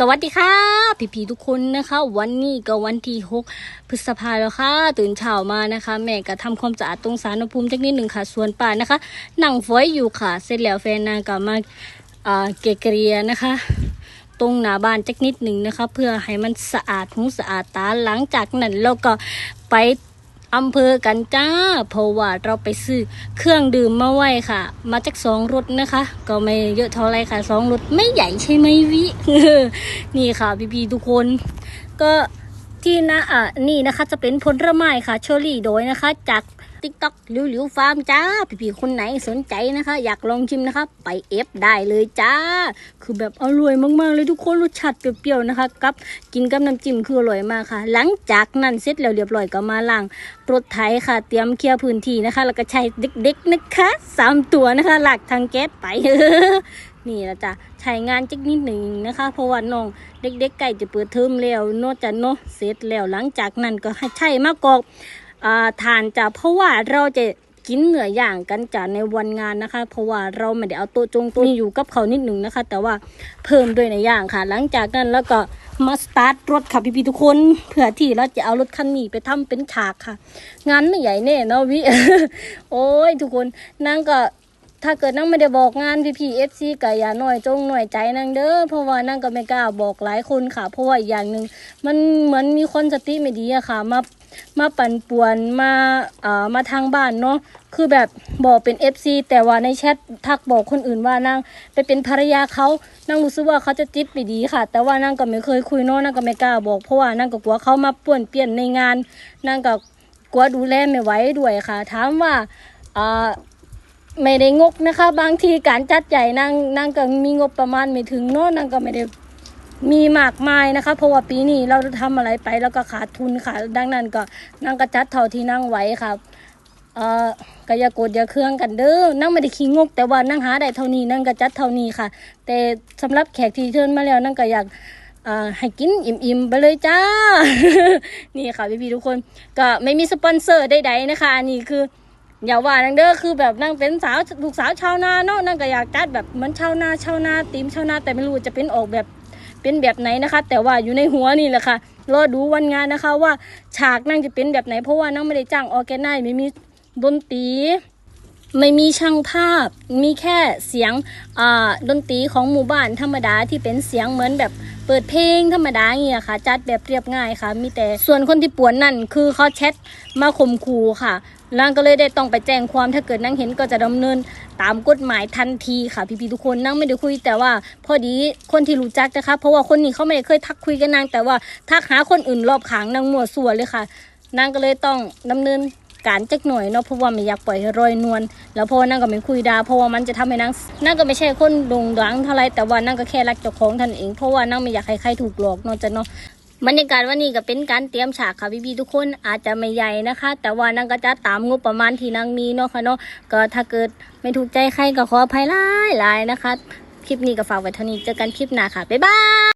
สวัสดีค่ะพี่พีทุกคนนะคะ วันนี้ก็วันที่6พฤษภาแล้วค่ะ ตื่นเช้ามานะคะ แม่ก็ทำความสะอาดตรงสารภูมิจักนิดหนึ่งค่ะ ส่วนป่านะคะนั่งฝอยอยู่ค่ะ เสร็จแล้วแฟนนางก็มาอ่าเกเกลียนะคะ ตรงหน้าบ้านจักนิดหนึ่งนะคะ เพื่อให้มันสะอาดหูสะอาดตาหลังจากนั้นเราก็ไป อำเภอกันจ้าเพราะว่าเราไปซื้อเครื่องดื่มมาไว้ค่ะ มาจากสองรถนะคะ ก็ไม่เยอะเท่าไรค่ะสองรถไม่ใหญ่ใช่ไหมวินี่ค่ะพี่ๆทุกคน ก็ที่นะอะนี่นะคะจะเป็นผลไม้ค่ะเชอร์รี่โดยนะคะ จาก ติ๊กต็อกหลิวหลิวฟาร์มจ้า พี่ๆคนไหนสนใจนะคะ อยากลองชิมนะคะ ไปเอฟได้เลยจ้า คือแบบอร่อยมากๆเลยทุกคนรสชาติเปรี้ยวๆนะคะกับกินกับน้ำจิ้มคืออร่อยมากค่ะ หลังจากนั้นเสร็จแล้วเรียบร้อยก็มาล้างรถไถค่ะ เตรียมเคลียร์พื้นที่นะคะ แล้วก็ใช้เด็กๆนะคะสามตัวนะคะ หลักทางแก๊สไปนี่ละจ้ะใช้งานจักนิดหนึ่งนะคะ เพราะว่าน้องเด็กๆใกล้จะเปิดเทอมแล้วเนอะจะเนอะเสร็จแล้วหลังจากนั้นก็ให้ใช้มากอกอ่า ทานจ้ะเพราะว่าเราจะกินเหนืออย่างกันจ้ะในวันงานนะคะ เพราะว่าเราไม่ได้เอาตัวจงตัวนี้อยู่กับเขานิดหนึ่งนะคะ แต่ว่าเพิ่มด้วยในอย่างค่ะ หลังจากนั้นแล้วก็มาสตาร์ทรถค่ะพี่ๆทุกคนเพื่อที่เราจะเอารถคันนี้ไปทำเป็นฉากค่ะ งานไม่ใหญ่แน่เนาะวิโอ้ยทุกคนนั่งก็ ถ้าเกิดนั่งไม่ได้บอกงานพี่พีเอฟซีก็อย่าหน่อยจงหน่อยใจนั่งเด้อเพราะว่านั่งก็ไม่กล้าบอกหลายคนค่ะ เพราะว่าอีกอย่างหนึ่งมันเหมือนมีคนสติไม่ดีอะค่ะมามาปั่นป่วนมาเอ่อมาทางบ้านเนาะคือแบบบอกเป็นเอฟซีแต่ว่าในแชททักบอกคนอื่นว่านั่งไปเป็นภรรยาเขานั่งรู้สึกว่าเขาจะจิตไม่ดีค่ะ แต่ว่านั่งก็ไม่เคยคุยเนาะนั่งก็ไม่กล้าบอกเพราะว่านั่งก็กลัวเขามาป่วนเปลี่ยนในงานนั่งก็กลัวดูแลไม่ไหวด้วยค่ะถามว่าอ่า ไม่ได้งกนะคะ บางทีการจัดใหญ่นางนางก็มีงบประมาณไม่ถึงเนาะนางก็ไม่ได้มีมากมายนะคะ เพราะว่าปีนี้เราทำอะไรไปแล้วก็ขาดทุนค่ะ ดังนั้นก็นางก็จัดเท่าที่นางไหวค่ะเอ่อก็อย่ากรธอย่าเครื่องกันเด้อนางไม่ได้ขี้งก แต่ว่านางหาได้เท่านี้นางก็จัดเท่านี้ค่ะ แต่สำหรับแขกที่เชิญมาแล้วนางก็อยากอ่าให้กินอิ่มๆไปเลยจ้า นี่ค่ะพี่ๆทุกคนก็ไม่มีสปอนเซอร์ใดๆนะคะอันนี้คือ อย่าว่านังเด้อคือแบบนั่งเป็นสาวลูกสาวชาวนาเนาะนั่งก็อยากจัดแบบเหมือนชาวนาชาวนาตีมชาวนาแต่ไม่รู้จะเป็นออกแบบเป็นแบบไหนนะคะ แต่ว่าอยู่ในหัวนี่แหละค่ะรอดูวันงานนะคะว่าฉากนั่งจะเป็นแบบไหน เพราะว่านั่งไม่ได้จ้างออแกไนไม่มีดนตรี ไม่มีช่างภาพ มีแค่เสียงอ่าดนตรีของหมู่บ้านธรรมดาที่เป็นเสียงเหมือนแบบเปิดเพลงธรรมดาเงี้ยค่ะ จัดแบบเรียบง่ายค่ะ มีแต่ส่วนคนที่ป่วนนั่นคือเขาแชทมาข่มขู่ค่ะนางก็เลยได้ต้องไปแจ้งความถ้าเกิดนางเห็นก็จะดำเนินตามกฎหมายทันทีค่ะ พี่ๆทุกคนนางไม่ได้คุยแต่ว่าพอดีคนที่รู้จักนะคะเพราะว่าคนนี้เขาไม่ได้เคยทักคุยกับนางแต่ว่าทักหาคนอื่นรอบข้างนางหมั่วสั่วเลยค่ะนางก็เลยต้องดำเนิน การจักหน่อยเนาะเพราะว่าไม่อยากปล่อยให้รอยนวลแล้วเพราะว่านางก็ไม่คุยดาเพราะว่ามันจะทำให้นางนางก็ไม่ใช่คนโด่งดังเท่าไรแต่ว่านางก็แค่รักเจ้าของท่านเองเพราะว่านางไม่อยากให้ใครถูกหลอกเนาะจ้ะเนาะบรรยากาศวันนี้ก็เป็นการเตรียมฉากค่ะพี่ๆทุกคนอาจจะไม่ใหญ่นะคะ แต่ว่านางก็จะตามงบประมาณที่นางมีเนาะค่ะเนาะก็ถ้าเกิดไม่ถูกใจใครก็ขออภัยหลายๆนะคะ คลิปนี้ก็ฝากไว้เท่านี้เจอกันคลิปหน้าค่ะบ๊ายบาย